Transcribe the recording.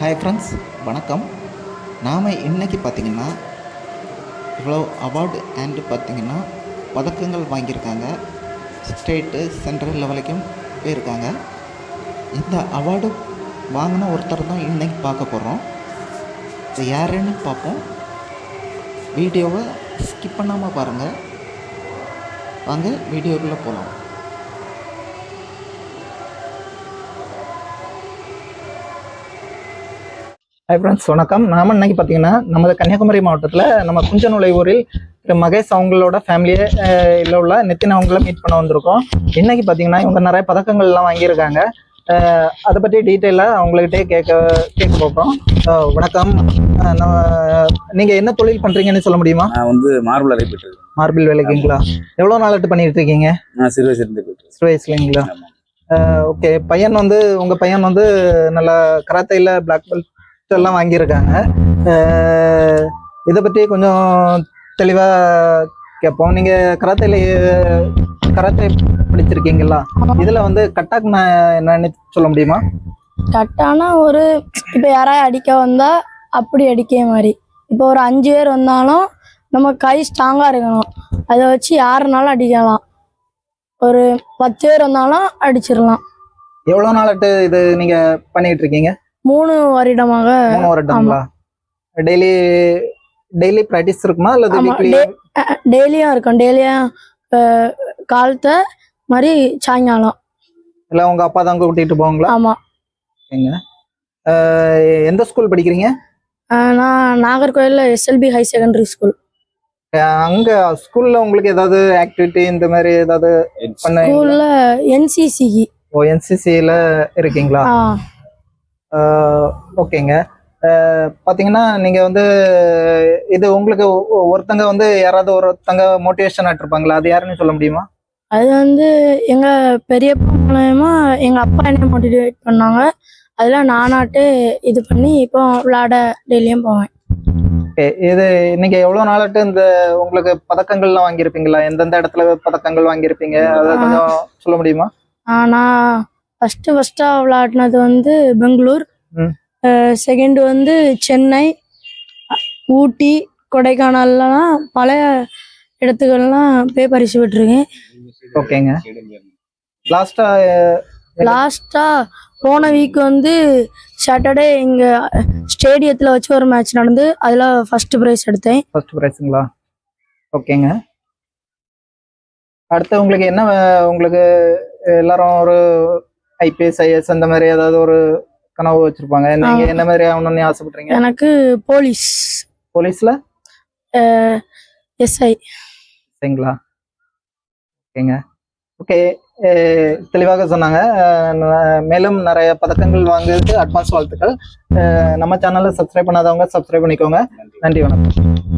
Hi friends வணக்கம். நாம் இன்றைக்கி பார்த்தீங்கன்னா இவ்வளோ அவார்டு அண்டு பார்த்தீங்கன்னா பதக்கங்கள் வாங்கியிருக்காங்க. ஸ்டேட்டு சென்ட்ரல் லெவலுக்கும் போயிருக்காங்க. இந்த அவார்டு வாங்கின ஒருத்தர் தான் இன்றைக்கி பார்க்க போகிறோம் இது யாருன்னு பார்ப்போம். வீடியோவை ஸ்கிப் பண்ணாமல் பாருங்கள் வாங்க வீடியோக்குள்ளே போகலாம் ஹாய் ஃப்ரெண்ட்ஸ் வணக்கம். நாம இன்னைக்கு பார்த்தீங்கன்னா நமது கன்னியாகுமரி மாவட்டத்தில் நம்ம குஞ்சநுழைவூரில் திரு மகேஷ் அவங்களோட ஃபேமிலியை இல்லை உள்ள நித்தின் அவங்கள மீட் பண்ண வந்திருக்கோம். இன்னைக்கு பார்த்தீங்கன்னா இவங்க நிறைய பதக்கங்கள்லாம் வாங்கியிருக்காங்க. அதை பற்றி டீட்டெயிலாக அவங்ககிட்டே கேட்க கேட்க போகிறோம் வணக்கம். நம்ம நீங்கள் என்ன தொழில் பண்ணுறீங்கன்னு சொல்ல முடியுமா? நான் வந்து மார்பிள் இருக்கேன் மார்பிள் வேலைக்குங்களா எவ்வளோ நாளாட்டு பண்ணிட்டு இருக்கீங்க நான் சிறு வயசுல இருந்து போயிட்டு சிறு வயசுலங்களா. ஓகே பையன் வந்து உங்க பையன் வந்து நல்ல கராத்தையில் பிளாக் பெல்ட் எல்லாம் வாங்கியிருக்காங்க. இதை பற்றி கொஞ்சம் தெளிவாக கேட்போம். நீங்க கராத்தையில் கராத்தே படிச்சிருக்கீங்களா? இதுல வந்து கட்டாக் என்னன்னு சொல்ல முடியுமா? கட்டானா ஒரு இப்போ யாராவது அடிக்க வந்தா அப்படி அடிக்க மாதிரி. இப்போ ஒரு அஞ்சு பேர் வந்தாலும் நம்ம கை ஸ்ட்ராங்காக இருக்கணும். அதை வச்சு யாருனாலும் அடிக்கலாம். ஒரு பத்து பேர் வந்தாலும் அடிச்சிடலாம். எவ்வளோ நாளாட்டு இது நீங்க பண்ணிட்டு இருக்கீங்க? மூணு வருடமாக மூணு வருடங்களா? டெய்லி டெய்லி ப்ராக்டிஸ் இருக்குமா? அல்லது ஆமா, வீக்லி டே- டெய்லியும் இருக்கும். டெய்லியும் காலத்தை மாதிரி சாயங்காலம். இல்லை உங்க அப்பா தான் கூட்டிட்டு போவாங்களா? ஓகேங்க அஹ் எந்த ஸ்கூல் படிக்கிறீங்க? நான் நாகர்கோயிலில் எஸ்எல்பி ஹை செகண்டரி ஸ்கூல் அங்க ஸ்கூல்ல உங்களுக்கு ஏதாவது ஆக்டிவிட்டி இந்த மாதிரி ஏதாவது பண்ண ஸ்கூலில் என்சிசிக்கு ஓ என்சிசியில் இருக்கீங்களா? ஓகேங்க. அஹ் பாத்தீங்கன்னா நீங்க வந்து இது உங்களுக்கு ஒருத்தங்க வந்து யாராவது ஒருத்தங்க மோட்டிவேஷன் இருப்பாங்களா? அது யாருன்னு சொல்ல முடியுமா? அது வந்து எங்க பெரியப்பா மூலயமா எங்க அப்பா என்ன மோட்டிவேட் பண்ணாங்க அதெல்லாம் நானாட்டு இது பண்ணி இப்போ விளையாட டெய்லியும் போவேன். ஓகே. இது நீங்க எவ்வளவு நாளாட்டு இந்த உங்களுக்கு பதக்கங்கள்லாம் வாங்கியிருப்பீங்களா? எந்தெந்த இடத்துல பதக்கங்கள் வாங்கியிருப்பீங்க? அதை கொஞ்சம் சொல்ல முடியுமா? நான் ஃபர்ஸ்ட் ஃபர்ஸ்டா விளையாடினது வந்து பெங்களூர். செகண்ட் வந்து சென்னை ஊட்டி கொடைக்கானல்லாம் பல இடத்துக்கள்லாம் போய் பரிசு பெற்றிருக்கேன். ஓகேங்க. லாஸ்டா லாஸ்டா போன வீக் வந்து சாட்டர்டே இங்க ஸ்டேடியத்துல வச்சு ஒரு மேட்ச் நடந்து அதுல ஃபர்ஸ்ட் பிரைஸ் எடுத்தேன். ஃபர்ஸ்ட் ப்ரைஸுங்களா ஓகேங்க. அடுத்து உங்களுக்கு என்ன உங்களுக்கு எல்லாரும் ஒரு ஐபிஎஸ் ஐஎஸ் அந்த மாதிரி ஏதாவது ஒரு கனவு வச்சிருப்பாங்க. நீங்க. என்ன மாதிரி ஆகணும்னு ஆசைப்படுறீங்க? எனக்கு போலீஸ். போலீஸ்ல? எஸ்ஐ. சரிங்களா ஓகேங்க. ஓகே தெளிவாக சொன்னாங்க. மேலும் நிறைய பதக்கங்கள் வாங்குறதுக்கு அட்வான்ஸ் வாழ்த்துக்கள். நம்ம சேனலை சப்ஸ்கிரைப் பண்ணாதவங்க சப்ஸ்கிரைப் பண்ணிக்கோங்க. நன்றி வணக்கம்.